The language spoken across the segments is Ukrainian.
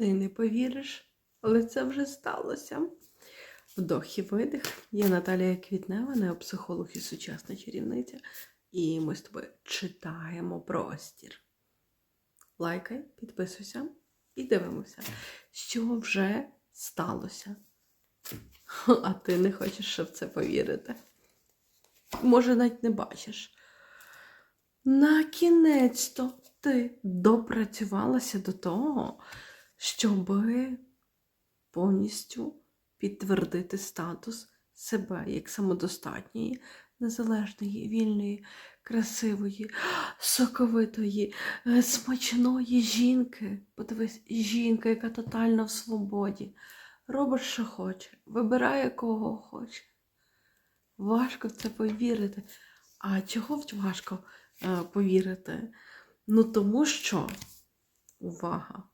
Ти не повіриш, але це вже сталося. Вдох і видих. Я Наталія Квітнева, неопсихолог і сучасна чарівниця. І ми з тобою читаємо простір. Лайкай, підписуйся і дивимося, що вже сталося. А ти не хочеш, в це повірити. Може, навіть не бачиш. На кінець-то ти допрацювалася до того, щоб повністю підтвердити статус себе як самодостатньої, незалежної, вільної, красивої, соковитої, е, смачної жінки. Подивись, жінка, яка тотально в свободі. Робить, що хоче, вибирає кого хоче. Важко в це повірити. А чого важко е, повірити? Ну, тому що, увага,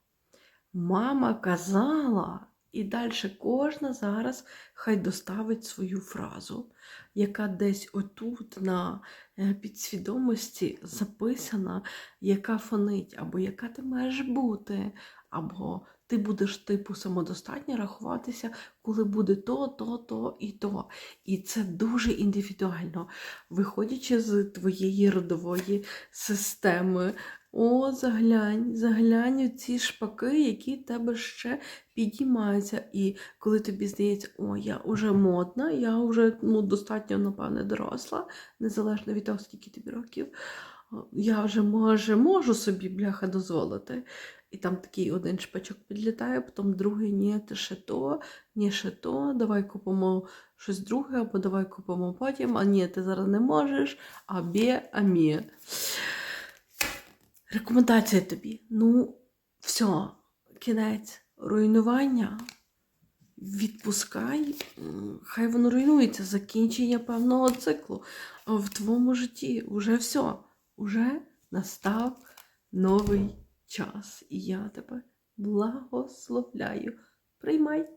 мама казала, і далі кожна зараз хай доставить свою фразу, яка десь отут на е, підсвідомості записана, яка фонить, або яка ти маєш бути, або ти будеш типу самодостатньо рахуватися, коли буде то, то, то і то. І це дуже індивідуально, виходячи з твоєї родової системи. О, заглянь, заглянь у ці шпаки, які в тебе ще підіймаються. І коли тобі здається, о, я вже модна, я вже ну, достатньо, напевне, доросла, незалежно від того, скільки тобі років, я вже може, можу собі бляха дозволити. І там такий один шпачок підлітає, потім другий, ні, ти ще то, ні, ще то, давай купимо щось друге, або давай купимо потім, а ні, ти зараз не можеш, а бє, а мє. Рекомендація тобі. Ну, все, кінець руйнування. Відпускай, хай воно руйнується, закінчення певного циклу. В твоєму житті вже все, вже настав новий час. І я тебе благословляю. Приймай.